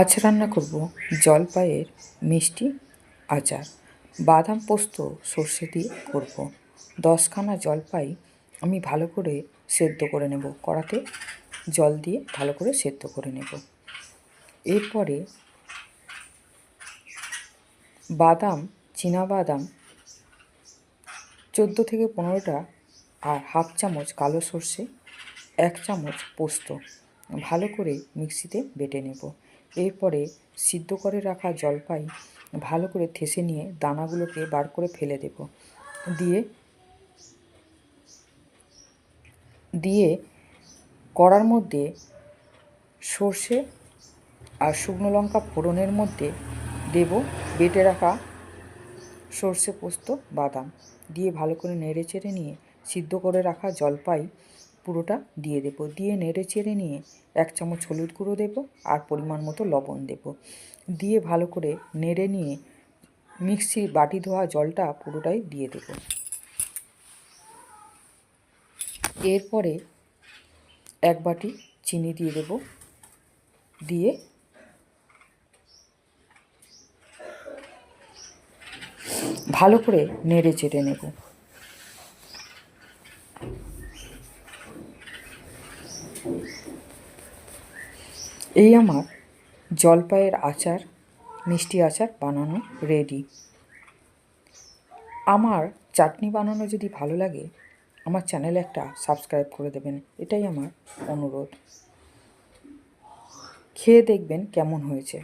আজ রান্না করব জলপাইয়ের মিষ্টি আচার। বাদাম পোস্ত সর্ষে দিয়ে করব। দশখানা জলপাই আমি ভালো করে সেদ্ধ করে নেব। কড়াতে জল দিয়ে ভালো করে সেদ্ধ করে নেব। এরপরে বাদাম বাদাম চোদ্দ থেকে পনেরোটা আর হাফ চামচ কালো সর্ষে, এক চামচ পোস্ত ভালো করে মিক্সিতে বেটে নেব। এরপরে সিদ্ধ করে রাখা জলপাই ভালো করে থেসে নিয়ে দানাগুলোকে বার করে ফেলে দেব। দিয়ে দিয়ে কড়ার মধ্যে সর্ষে আর শুকনো লঙ্কা ফোড়নের মধ্যে দেব, বেটে রাখা সর্ষে পোস্ত, বাদাম। দিয়ে ভালো করে নেড়ে চেড়ে নিয়ে সিদ্ধ করে রাখা জলপাই পুরোটা দিয়ে দেবো। দিয়ে নেড়ে চেড়ে নিয়ে এক চামচ হলুদ গুঁড়ো দেবো আর পরিমাণ মতো লবণ দেবো। দিয়ে ভালো করে নেড়ে নিয়ে মিক্সির বাটি ধোয়া জলটা পুরোটাই দিয়ে দেবো। এরপরে এক বাটি চিনি দিয়ে দেব। দিয়ে ভালো করে নেড়ে চেড়ে নেব। এই আমার জলপাইয়ের আচার, মিষ্টি আচার বানানো রেডি আমার চাটনি বানানো যদি ভালো লাগে, আমার চ্যানেলে একটা সাবস্ক্রাইব করে দেবেন। এটাই আমার অনুরোধ। খেয়ে দেখবেন কেমন হয়েছে।